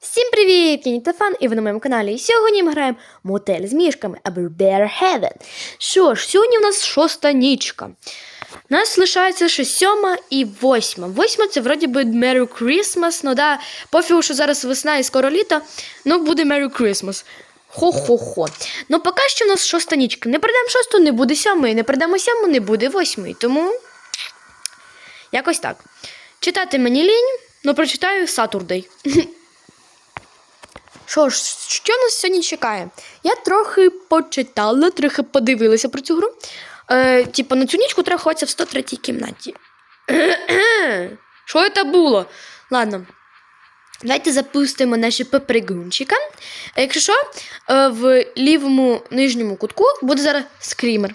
Всім привіт! Я Нітафан, і ви на моєму каналі. І сьогодні ми граємо мотель з мішками або Bear Heaven. Що ж, сьогодні у нас шоста нічка. Нас лишається ще сьома і восьма. Восьма це вроді би Merry Christmas. Ну да, пофігу, що зараз весна і скоро літо, ну буде Merry Christmas. Хо-хо-хо. Ну, поки що у нас шоста нічка. Не прийдемо шосту, не буде сьомої. Не прийдемо сьому, не буде восьмої. Тому якось так. Читати мені лінь, але прочитаю Saturday. Що ж, що нас сьогодні чекає? Я трохи почитала, трохи подивилася про цю гру. Е, типу, на цю нічку треба ховатися в 103 кімнаті. Що це було? Ладно. Давайте запустимо наші попригунчика. А якщо що, е, в лівому нижньому кутку буде зараз скрімер.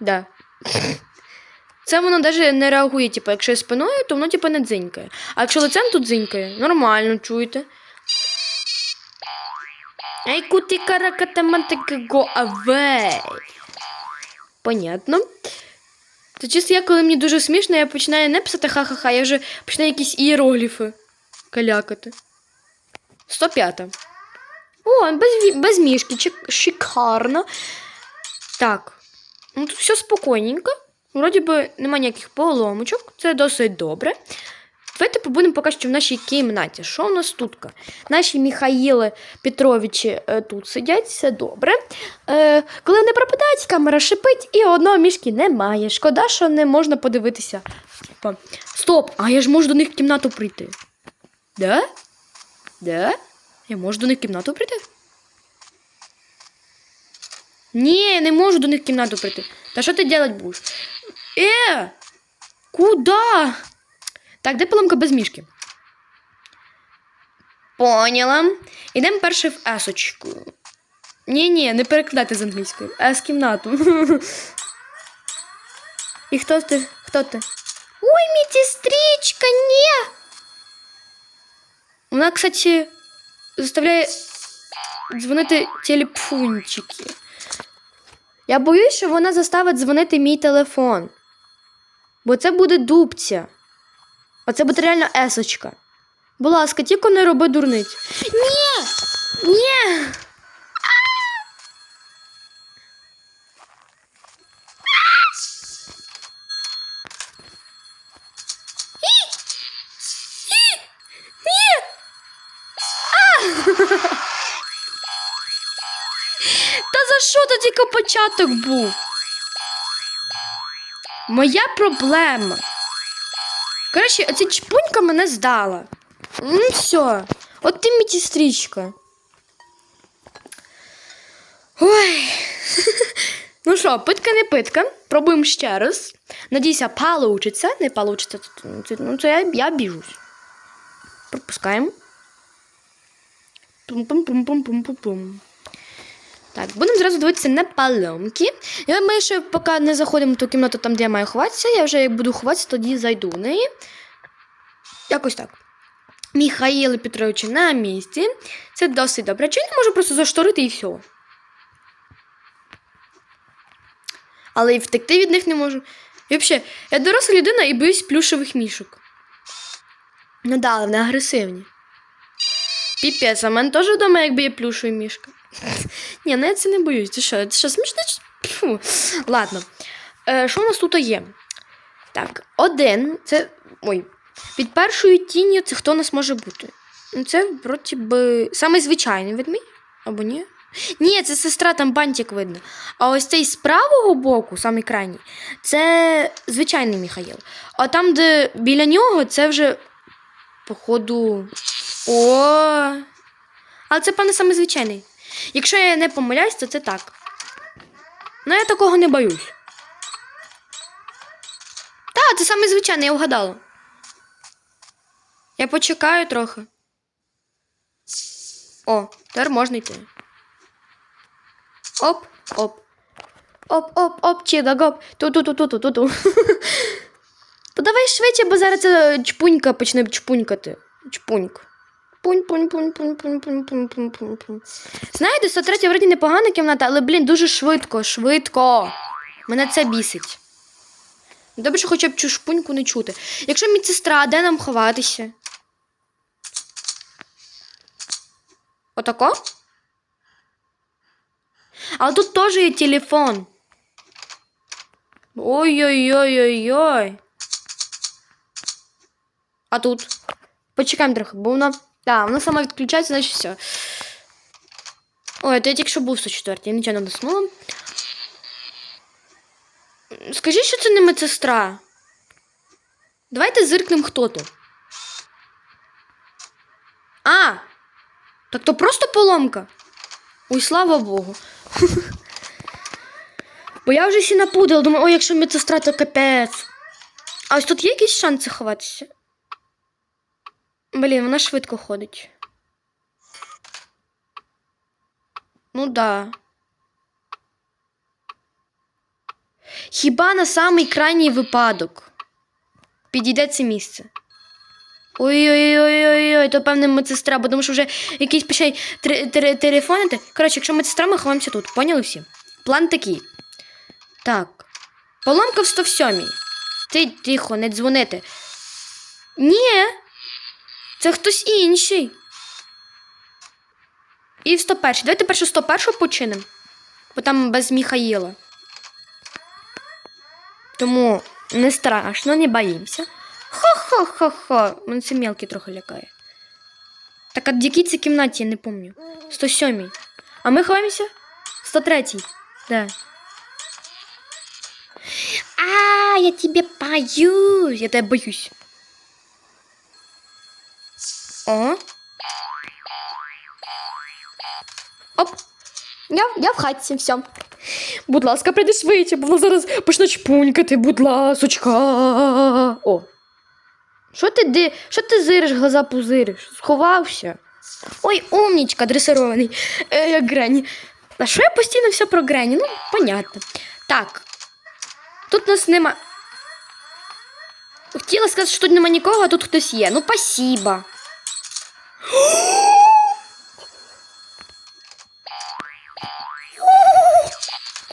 Да. Це воно навіть не реагує, типу, якщо я спиною, то воно типу, не дзинькає. А якщо лицем тут дзинькає, нормально чуєте. Ей, кути каракатамантика го авей. Понятно. Це чисто я, коли мені дуже смішно, я починаю не писати ха-ха-ха, я вже починаю якісь іерогліфи калякати. 105. О, без, без мішки, шикарно. Так. Ну тут все спокійненько. Вроді би нема ніяких поломочок, це досить добре. Давайте побудемо поки що в нашій кімнаті. Що у нас тут? Наші Михаїли Петровичі е, тут сидять, все добре. Е, коли вони пропадають, камера шипить і одного мішки немає. Шкода, що не можна подивитися. Стоп, а я ж можу до них в кімнату прийти. Да? Да? Я можу до них в кімнату прийти? Ні, я не можу до них в кімнату прийти. Та що ти делать будеш? Е! Куда? Так, де поломка без мішки? Поняла. Ідемо перше в есочку. Ні-ні, не перекладати з англійської. Ес кімнату. І хто ти? Хто ти? Ой, медсестричка, ні! Вона, кстати, заставляє дзвонити телефончики. Я боюсь, що вона заставить дзвонити мій телефон. Бо це буде дубця. Оце буде реально есочка. Будь ласка, тільки не роби дурниць. Ні! Ні! Та за що то тільки початок був? Моя проблема. Коротше, оця чпунька мене здала. Ну все. От ти медсестричка. Ой. ну що, питка не питка. Пробуємо ще раз. Надіюся, получиться. Не получиться. Ну, це я, я біжусь. Пропускаємо. Пум-пум-пум-пум-пум-пум-пум. Так, будемо зразу дивитися на паломки. Я ми ще поки не заходимо в ту кімнату, там, де я маю ховатися. Я вже як буду ховатися, тоді зайду в неї. Якось так. Михаїл Петрович на місці. Це досить добре. Чи я не можу просто зашторити і все. Але і втекти від них не можу. І взагалі, я доросла людина і боюсь плюшевих мішок. Ну да, вони агресивні. Піпець, а мене теж вдома, якби є плюшові мішка. Ні, ну це не боюсь. Це що? Це що смішно? Фу. Ладно. Е, що у нас тут є? Так, один. Це. Ой. Під першою тінню це хто у нас може бути? Ну, Це, вроді би, самий ведмідь? Або ні? Ні, це сестра, там бантик видно. А ось цей з правого боку, самий крайній, це звичайний Михаїл. А там, де біля нього, це вже, походу. О. Але це, певне, саме звичайний. Якщо я не помиляюсь, то це так. Ну, я такого не боюсь. Так, це саме звичайне, я вгадала. Я почекаю трохи. О, тепер можна йти. Оп, оп. Оп, оп, оп, чіда, гоп. Ту-ту-ту-ту-ту-ту. То давай швидше, бо зараз ця чпунька почне чпунькати. Чпуньк. Пунь, пунь, пунь, пунь, пунь, пунь, пунь, пунь, пунь, пунь. Знаєте, 103 вроді непогана кімната, але, блін, дуже швидко, швидко. Мене це бісить. Добре, що хоча б цю шпуньку не чути. Якщо медсестра, де нам ховатися? Отако? А тут теж є телефон. Ой-ой-ой-ой-ой. А тут? Почекаємо трохи, бо вона. Так, вона сама відключається, значить все. Ой, то я тільки що був 104, я нічого не доснула. Скажіть, що це не медсестра. Давайте зиркнемо хто то. А! Так то просто поломка. Ой, слава Богу. Бо я вже сі напудила, думаю, ой, якщо медсестра, то капець. А ось тут є якісь шанси ховатися? Блін, вона швидко ходить. Ну да. Хіба на самий крайній випадок підійде це місце? Ой-ой-ой-ой-ой, то певне медсестра, бо тому що вже якісь тре- телефонити. Коротше, якщо медсестра, ми ховаємося тут. Поняли всі? План такий. Так. Поломка в 107. Ти тихо, не дзвонити. Ні. Це хтось інший. І в 101. Давайте першу 101 починимо. Бо там без Міхаїла. Тому не страшно, не боїмося. Хо-хо-хо-хо. Мене це мелкий трохи лякає. Так а якій це кімнаті, я не пам'ятаю. 107. А ми ховаємося? 103. Да. А, я тебе боюсь. Я тебе боюсь. Оп. Я, я в хатці, все. Будь ласка, прийди швидше, бо вона зараз почне чпунькати, будь ласочка. О. Що ти ди? Що ти зириш, глаза пузириш? Сховався. Ой, умнічка, дресирований, е, як Грені. А що я постійно все про Грені? Ну, понятно. Так. Тут нас нема. Хотіла сказати, що тут нема нікого, а тут хтось є. Ну, спасибо.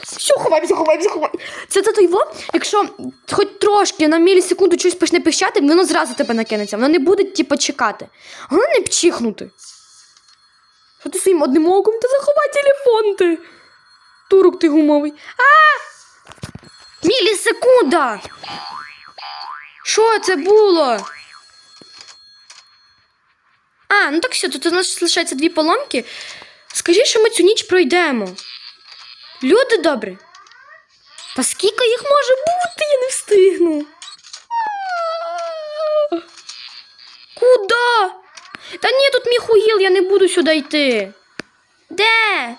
Все, ховаємося, ховаємося, ховаємося. Це за той во, якщо хоч трошки на мілісекунду щось почне пищати, воно зразу тебе накинеться. Воно не буде, типу, чекати. Головне не пчихнути. Що ти своїм одним оком? Ти заховай телефон ти. Турок ти гумовий. А! Мілісекунда! Що це було? А, ну так все, тут у нас лишається дві поломки. Скажи, що ми цю ніч пройдемо. Люди добрі. Та скільки їх може бути, я не встигну. Куда? Та ні, тут Міхуїл, я не буду сюди йти. Де?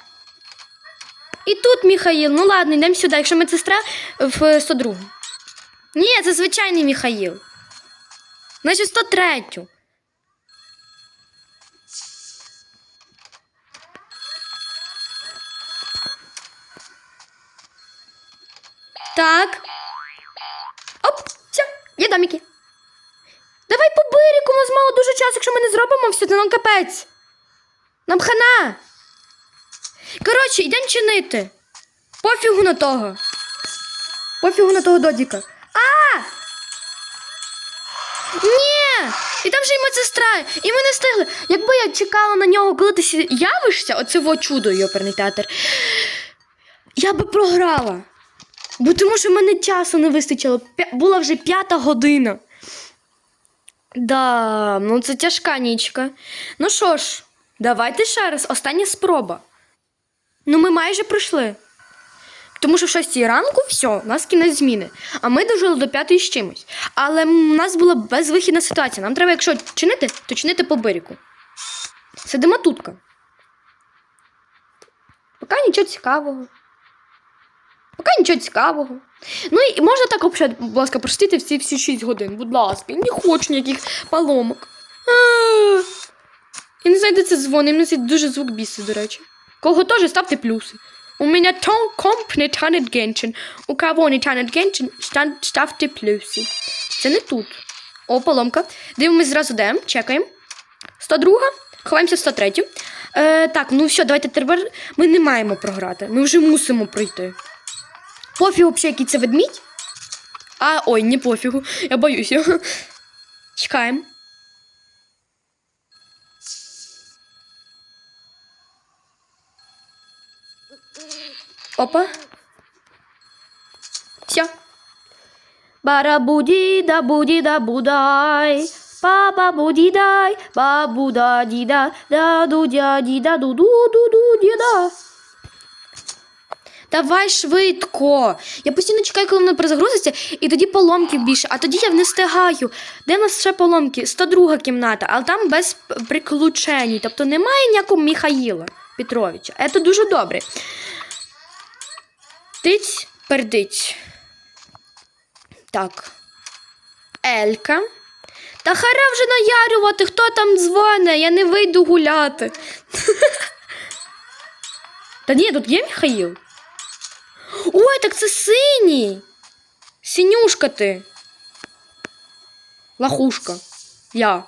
І тут Міхаїл. Ну ладно, йдемо сюди, якщо медсестра в 102. Ні, це звичайний Міхаїл. Значить, 103. Так. Оп, все, є домики. Давай по бирику, у нас мало дуже часу, якщо ми не зробимо все, це нам капець. Нам хана. Коротше, йдемо чинити. Пофігу на того. Пофігу на того додіка. А! Ні! І там же і медсестра, і ми не встигли. Якби я чекала на нього, коли ти явишся, оце во чудо, і оперний театр, я би програла. Бо тому що в мене часу не вистачило. Була вже п'ята година. Да, ну це тяжка нічка. Ну що ж, давайте ще раз, остання спроба. Ну, ми майже пройшли. Тому що в 6 ранку все, у нас кінець зміни. А ми дожили до п'ятої з чимось. Але у нас була безвихідна ситуація. Нам треба, якщо чинити, то чинити по бирику. Сидимо тутка. Поки нічого цікавого. Поки нічого цікавого. Ну і можна так взагалі, будь ласка, простити всі всі 6 годин, будь ласка, не хочу ніяких поломок. А, Я не знаю, де це дзвонить, мені це дуже звук бісить, до речі. Кого теж ставте плюси. У мене тон комп не танет геншин. У кого не танет геншин, ставте плюси. Це не тут. О, поломка. Дивимось зразу де. Чекаємо. 102. Ховаємося в 103. Е, так, ну все, давайте тепер. Ми не маємо програти. Ми вже мусимо пройти. Пофіг вообще, який це ведмідь. А, ой, не пофігу. Я боюсь його. Чекаємо. Опа. Все. Барабуді да буді да будай. Баба будідай, бабу да діда, да дудя діда, ду ду ду ду діда. Давай швидко. Я постійно чекаю, коли воно перезагрузиться, і тоді поломків більше, а тоді я не встигаю. Де в нас ще поломки? 102 кімната, але там без приключень. Тобто немає ніякого Міхаїла Петровича. Це дуже добре. Тиць, пердиць. Так. Елька. Та хара вже наярювати, хто там дзвоне, я не вийду гуляти. Та ні, тут є Міхаїл. Ой, так це синій. Синюшка ти. Лахушка. Я.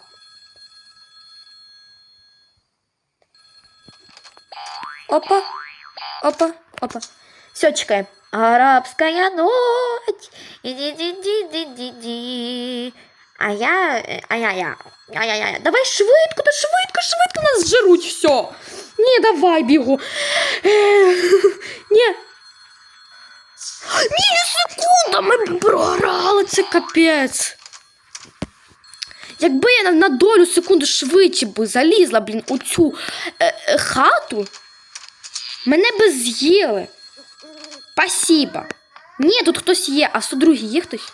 Опа. Опа. Опа. Все, чекай. Арабская ночь. Иди-ди-ди-ди-ди-ди. А я, е, а я, я, а я, я. Давай швидко, та швидко, швидко нас зжируть все. Ні, давай бігу. Е, Ні. Мілісекунда, ми програли, це капець. Якби я на, на долю секунди швидше би залізла, блін, у цю е, е, хату, мене би з'їли. Спасибо. Ні, тут хтось є, а в 102 є хтось?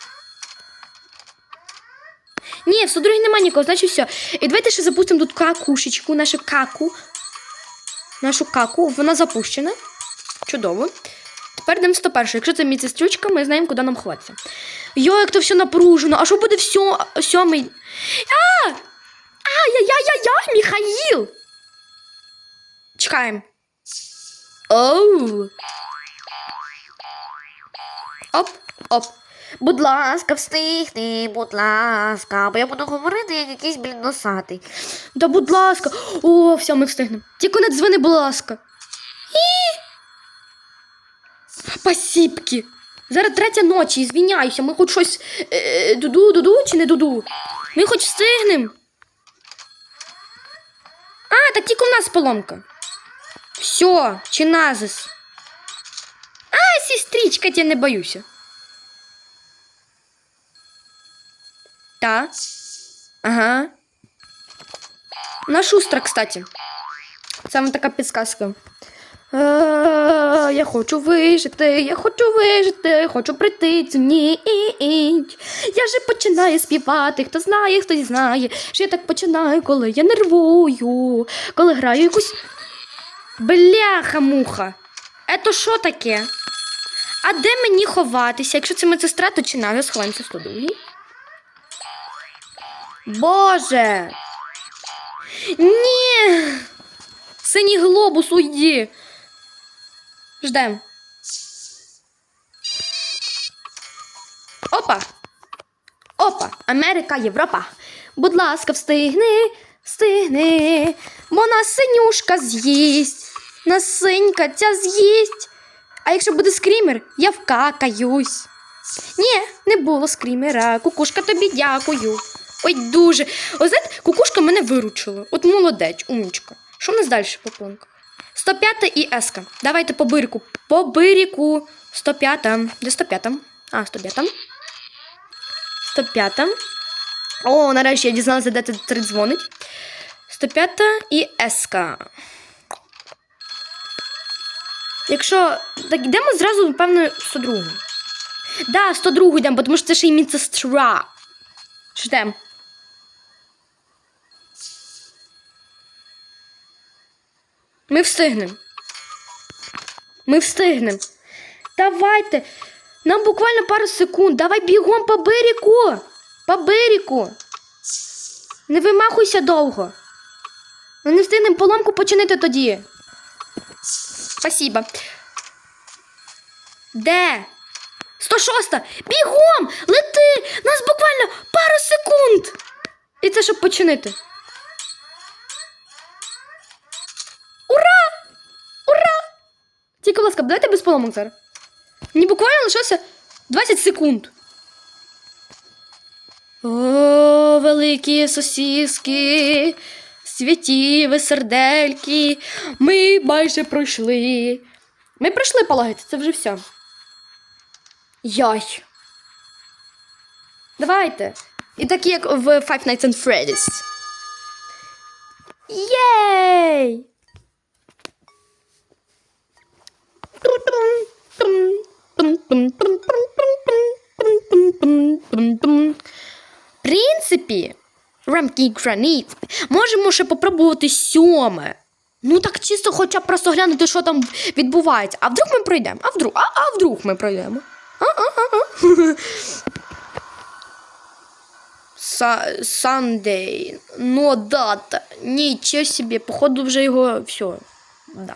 Ні, в 102 немає нікого, значить все. І давайте ще запустимо тут какушечку, нашу каку. Нашу каку, вона запущена. Чудово. Тепер йдемо 101. Якщо це медсестрючка, ми знаємо, куди нам ховатися. Йо, як то все напружено. А що буде все, сьомий? А! Ай-яй-яй-яй, Міхаїл! Чекаємо. Оу. Оп, оп. Будь ласка, встигни, будь ласка, бо я буду говорити як якийсь блін носатий. Да будь ласка. О, все, ми встигнемо. Тільки не дзвони, будь ласка. І... Спасибки. Зараз третя ночі, звіняюся, ми хоч щось е, дуду, дуду чи не дуду. Ми хоч встигнемо. А, так тільки у нас поломка. Все, чиназис. А, сестричка, я не боюся. Та. Ага. На шустра, кстати. Саме така підсказка. Е, Я хочу вижити, я хочу вижити, хочу прийти цю ніч. Я вже починаю співати, хто знає, хто знає. Що я так починаю, коли я нервую, коли граю якусь. Бляха-муха. Ето що таке? А де мені ховатися? Якщо це медсестра, то чи навіть сховаємося в студії? Боже. Ні. Синій глобус, уйди. Ждем. Опа. Опа. Америка, Європа. Будь ласка, встигни, встигни. Бо нас синюшка з'їсть. Нас синька ця з'їсть. А якщо буде скрімер, я вкакаюсь. Ні, не було скрімера. Кукушка тобі дякую. Ой, дуже. Ось кукушка мене виручила. От молодець, умничка. Що в нас далі по планках? 105 і Еска. Давайте по бирику. По бирику. 105. Де 105? А, 105. 105. О, нарешті я дізналася, де це тридзвонить. 105 і Еска. Якщо. Так йдемо зразу, напевно, 102. Да, 102 йдемо, тому що це ще й медсестра. Ждем. Ми встигнемо. Ми встигнемо. Давайте. Нам буквально пару секунд. Давай бігом по берегу. По берегу. Не вимахуйся довго. Ми не встигнемо поломку починити тоді. Спасибо. Де? 106. Бігом! Лети! Нас буквально пару секунд. І це щоб починити. Ура! Ура! Тільки, будь ласка, дайте без поломок зараз. Мені буквально лишилося 20 секунд. О, великі сосіски, святі ви сердельки, ми майже пройшли. Ми пройшли пологити, це вже все. Яй. Давайте. І так як в Five Nights at Freddy's. Єй! В принципі, рамки граніт. Можемо ще попробувати сьоме. Ну так чисто хоча б просто глянути, що там відбувається. А вдруг ми пройдемо? А вдруг? А, а вдруг ми пройдемо? Са- Sunday. Ну, дата. Нічого собі, походу, вже його все. Да.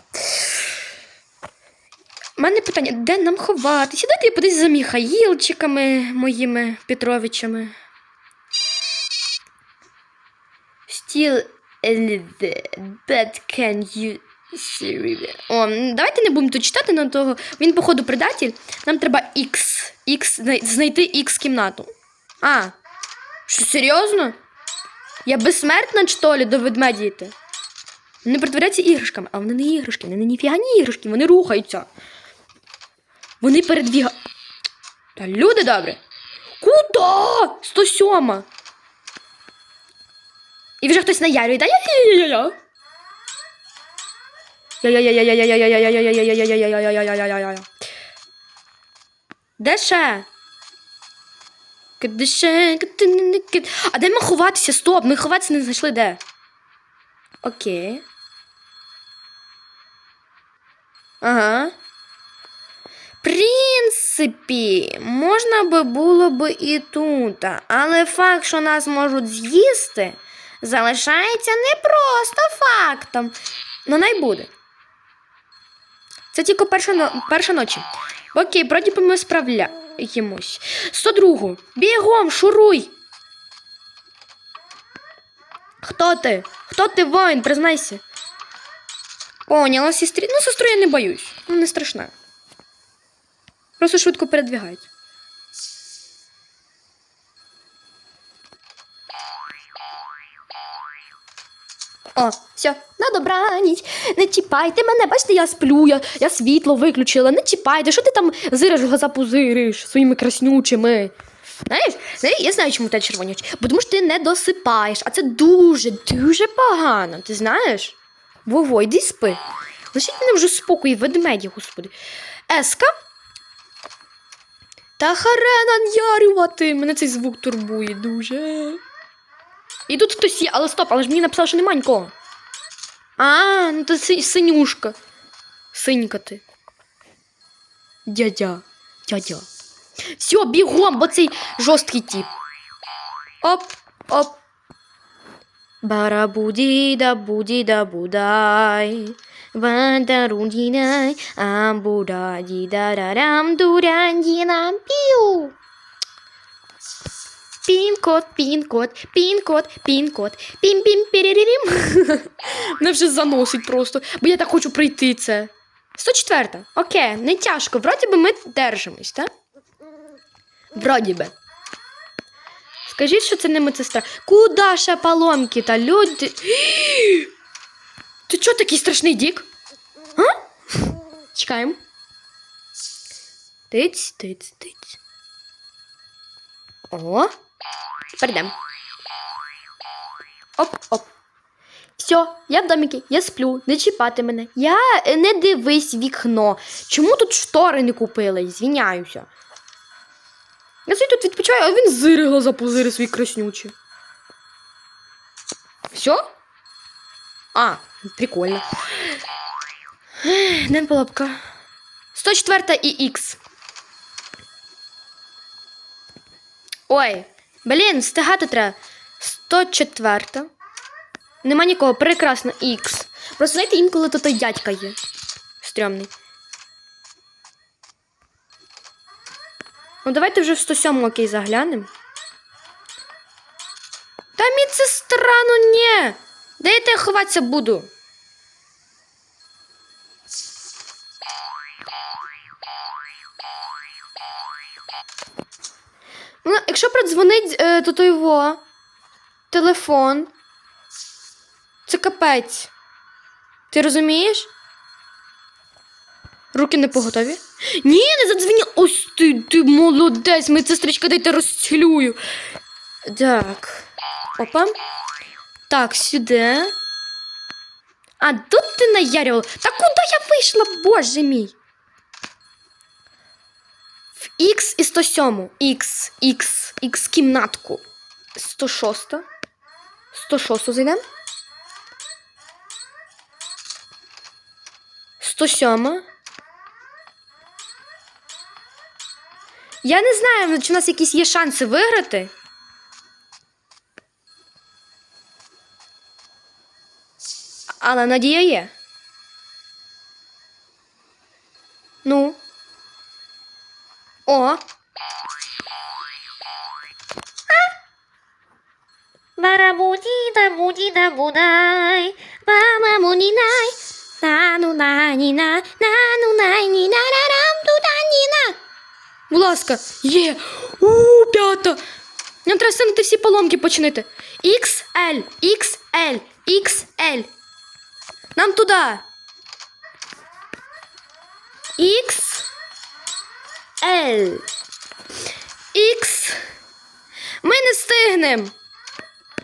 У мене питання, де нам ховатися? Дайте я подивись за Міхаїлчиками моїми Петровичами. Still that can you О, давайте не будемо тут читати на того. Він, походу, предатель. Нам треба X. X знайти X кімнату. А. Що, серйозно? Я безсмертна, що ли, до ведмеді йти? Вони притворяються іграшками, а вони не іграшки, вони ніфіга не іграшки, вони рухаються. Вони передвіга. Та люди добре. Куда? 107. І вже хтось наярює. Да? Я-я-я-я. Де ще? А де ми ховатися? Стоп, ми ховатися не знайшли де. Окей. Ага. Принципі, можна би було б і тут, але факт, що нас можуть з'їсти, залишається не просто фактом. Ну, най буде. Це тільки перша, перша ночі. Окей, вроді би ми справляємось. 102. Бігом, шуруй. Хто ти? Хто ти воїн? Признайся. Поняла, сестрі. Ну, сестру я не боюсь. Ну, не страшна. Просто швидко передвігають. О, все, на добраніч. Не чіпайте мене, бачите, я сплю, я, я світло виключила. Не чіпайте, що ти там зириш глаза пузириш своїми краснючими. Знаєш, я знаю, чому ти червоні очі. Бо тому що ти не досипаєш, а це дуже, дуже погано, ти знаєш? Вово, йди спи. Лишіть мене вже спокій, ведмеді, господи. Еска. Та харена нярювати. Мене цей звук турбує дуже. І тут хтось є, але стоп, але ж мені написали, що немає нікого. А, ну то си- синюшка. Синька ти. Дядя. Дядя. Все, бігом, бо цей жорсткий тип. Оп, оп. Барабудіда будіда будай. Вандарудідай, амбудадідарарам дурандінам піу. Пін-код, пін-код, пін-код, пін-код, пім-пім пірірірім. Мене вже заносить просто, бо я так хочу пройти це. 104. Окей, не тяжко. Вроді би ми держимось, так? Вроді би. Скажіть, що це не медсестра. Куда ще поломки та люди. Ти чого такий страшний дік? А? Чекаємо. Тиць, тиць, тиць. О. Перейдемо. Оп, оп. Все, я в доміки, я сплю, не чіпати мене. Я е, не дивись вікно. Чому тут штори не купили? Звіняюся. Я собі тут відпочиваю, а він зири глаза позири свої краснючі. Все? А, прикольно. Ден полапка. 104 і Х. Ой, блін, встигати треба. 104. Нема нікого, прекрасно, Х. Просто знаєте, інколи то той дядька є. Стрьомний. Ну, давайте вже в 107 окей заглянемо. Та медсестра, ну ні. Де я тебе ховатися буду? Ну, якщо продзвонить е, то то його телефон, це капець. Ти розумієш? Руки не поготові. Ні, не задзвіні. Ось ти, ти молодець, медсестричка, дайте розцілюю. Так. Опа. Так, сюди. А тут ти наярювала. Та куди я вийшла, боже мій? В X і 107. X, X, X кімнатку. 106. 106 зайдемо. 107. Я не знаю, чи у нас якісь є шанси виграти. Але надія є. Ну. О. Барабудіда будіда будай, мама мунінай, нану наніна, нану найніна, рарам туданіна. Будь ласка, є. У, п'ята. Нам треба всі поломки починити. XL, XL, XL. Нам туди. X. L. X. Ми не встигнемо.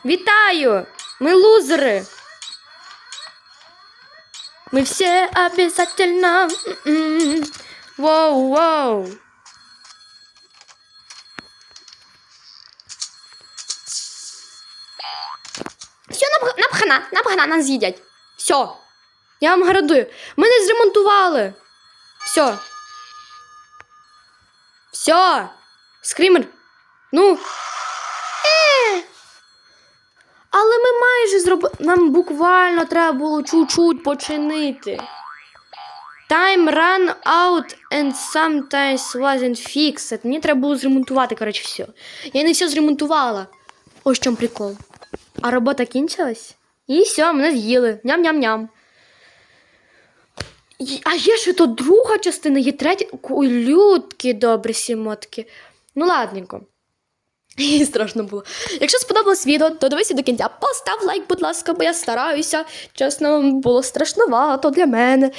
Вітаю. Ми лузери. Мы все обязательно. м-м. Воу, воу. Все напхана, напхана, нас з'їдять. Все. Я вам гарантую. Не зремонтували. Все. Все. Скрімер. Ну. Е. Але ми майже зробили. Нам буквально треба було чуть-чуть починити. Time run out and sometimes wasn't fixed. Мені треба було зремонтувати, коротше, все. Я не все зремонтувала. Ось в чому прикол. А робота кінчилась? І все, мене з'їли. Ням-ням-ням. А є ще то друга частина, є третя. Ой, людки добрі сімотки. Ну, ладненько. І страшно було. Якщо сподобалось відео, то дивися до кінця. Постав лайк, будь ласка, бо я стараюся. Чесно, було страшновато для мене.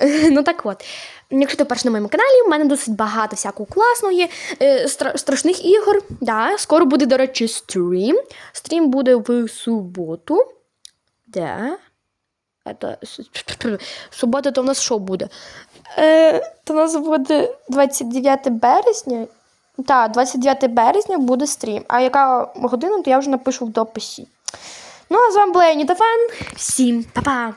Ну так от. Якщо ти перш на моєму каналі, в мене досить багато всякого класного є е, стра- страшних ігор. Да, скоро буде, до речі, стрім. Стрім буде в суботу. Де? Это... Субота то в нас що буде? Е, то в нас буде 29 березня. Так, 29 березня буде стрім. А яка година, то я вже напишу в дописі. Ну, а з вами була Аніта Фан. Всім па-па!